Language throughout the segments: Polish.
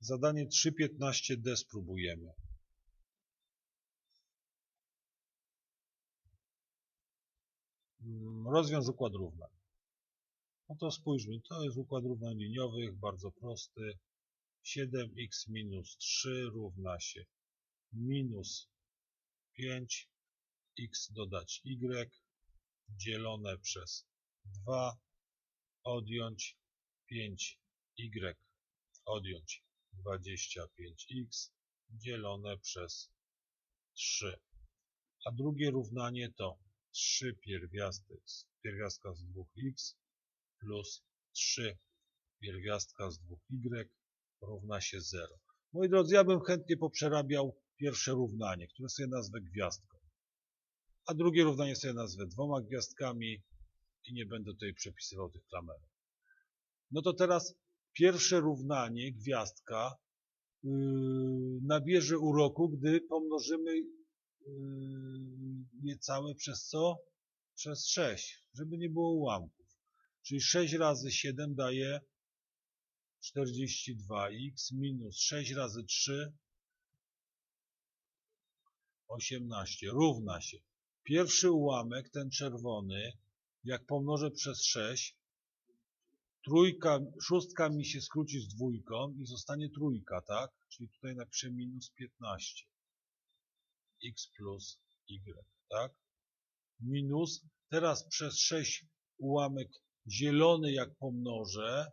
Zadanie 3.15d spróbujemy. Mm, Rozwiąż układ równań. No to spójrzmy, to jest układ równań liniowych, bardzo prosty. 7x minus 3 równa się minus 5 x dodać y dzielone przez 2 odjąć 5y odjąć 25x dzielone przez 3. A drugie równanie to 3 pierwiastek z pierwiastka z 2x plus 3 pierwiastka z 2y równa się 0. Moi drodzy, ja bym chętnie poprzerabiał pierwsze równanie, które sobie nazwę gwiazdką. A drugie równanie sobie nazwę dwoma gwiazdkami i nie będę tutaj przepisywał tych klamerów. No to teraz pierwsze równanie, gwiazdka, yy, nabierze uroku, gdy pomnożymy yy, je całe przez co? Przez 6, żeby nie było ułamków. Czyli 6 razy 7 daje 42x minus 6 razy 3 18 równa się. Pierwszy ułamek, ten czerwony, jak pomnożę przez 6, trójka, szóstka mi się skróci z dwójką i zostanie trójka, tak? Czyli tutaj napiszę minus 15 x plus y, tak? Minus, teraz przez 6 ułamek zielony jak pomnożę,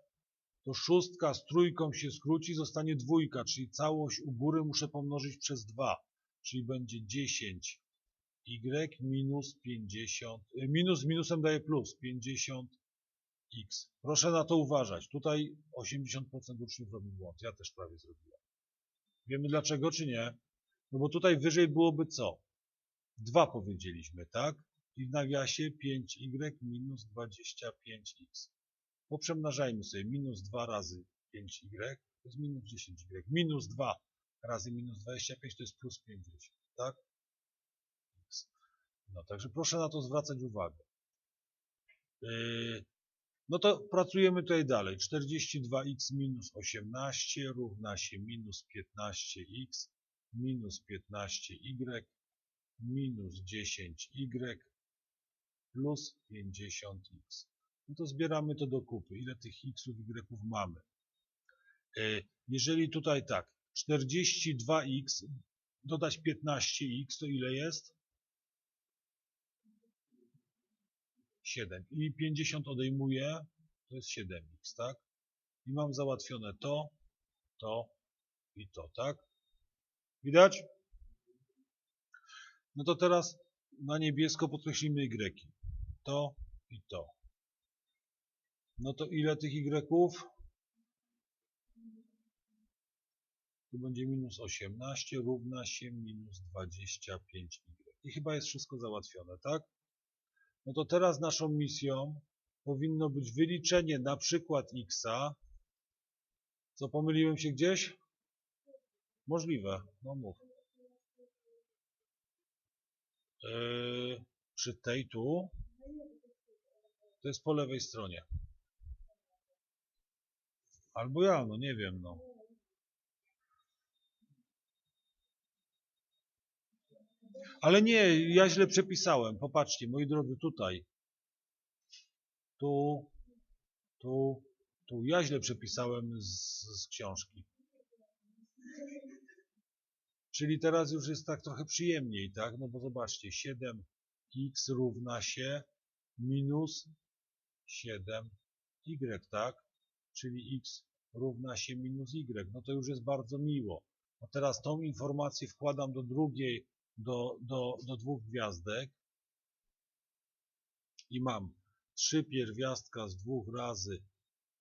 to szóstka z trójką się skróci, zostanie dwójka, czyli całość u góry muszę pomnożyć przez 2, czyli będzie 10 y minus 50, y, minus minusem daje plus, 50 x. Proszę na to uważać. Tutaj 80% uczniów robi błąd. Ja też prawie zrobiłem. Wiemy dlaczego, czy nie? No bo tutaj wyżej byłoby co? 2 powiedzieliśmy, tak? I w nawiasie 5y minus 25x. Poprzemnażajmy sobie minus 2 razy 5y, to jest minus 10y. Minus 2 razy minus 25 to jest plus 50, tak? No także proszę na to zwracać uwagę. Yy, no to pracujemy tutaj dalej. 42x minus 18 równa się minus 15x minus 15y minus 10y plus 50x. No to zbieramy to do kupy. Ile tych xów, y mamy? E, jeżeli tutaj tak, 42x dodać 15x, to ile jest? 7. I 50 odejmuję, to jest 7x, tak? I mam załatwione to, to i to, tak? Widać? No to teraz na niebiesko podkreślimy y. To i to. No to ile tych y? Tu będzie minus 18 równa się minus 25y. I chyba jest wszystko załatwione, tak? No to teraz naszą misją powinno być wyliczenie na przykład xa. Co, pomyliłem się gdzieś? Możliwe, no mów. Yy, przy tej tu, to jest po lewej stronie. Albo ja, no nie wiem, no. Ale nie, ja źle przepisałem. Popatrzcie, moi drodzy, tutaj. Tu, tu, tu. Ja źle przepisałem z, z książki. Czyli teraz już jest tak trochę przyjemniej, tak? No bo zobaczcie, 7x równa się minus 7y, tak? Czyli x równa się minus y. No to już jest bardzo miło. No teraz tą informację wkładam do drugiej, do, do, do dwóch gwiazdek i mam 3 pierwiastka z dwóch razy,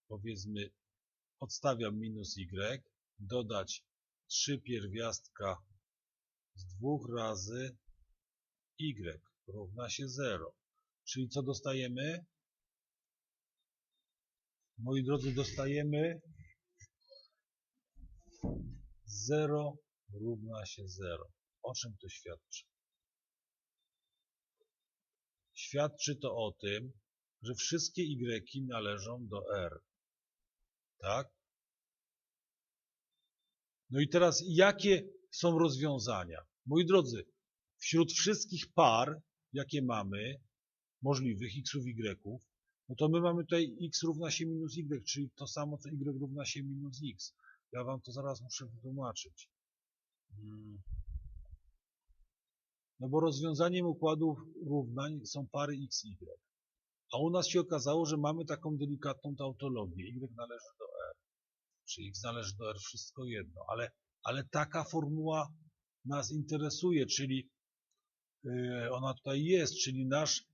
powiedzmy, odstawiam minus y, dodać 3 pierwiastka z dwóch razy y równa się 0. Czyli co dostajemy? Moi drodzy, dostajemy 0 równa się 0. O czym to świadczy? Świadczy to o tym, że wszystkie y należą do R. Tak? No i teraz jakie są rozwiązania? Moi drodzy, wśród wszystkich par, jakie mamy, możliwych xów, y'ów, no to my mamy tutaj x równa się minus y, czyli to samo, co y równa się minus x. Ja wam to zaraz muszę wytłumaczyć. No bo rozwiązaniem układów równań są pary x, y. A u nas się okazało, że mamy taką delikatną tautologię. Y należy do R, czy x należy do R, wszystko jedno. Ale, ale taka formuła nas interesuje, czyli yy, ona tutaj jest, czyli nasz,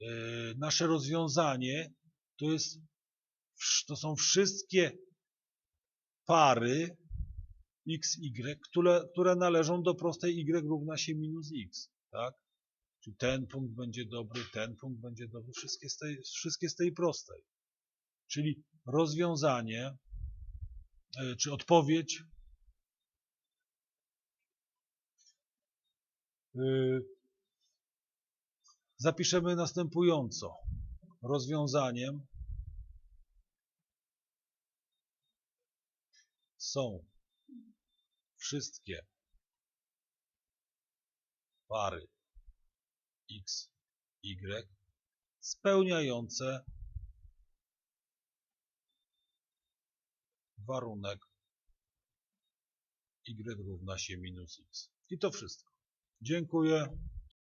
yy, nasze rozwiązanie to, jest, to są wszystkie pary x, y, które, które należą do prostej y równa się minus x. Tak? Czyli ten punkt będzie dobry, ten punkt będzie dobry, wszystkie z tej, wszystkie z tej prostej. Czyli rozwiązanie, e, czy odpowiedź e, zapiszemy następująco. Rozwiązaniem są wszystkie pary x, y spełniające warunek y równa się minus x. I to wszystko. Dziękuję.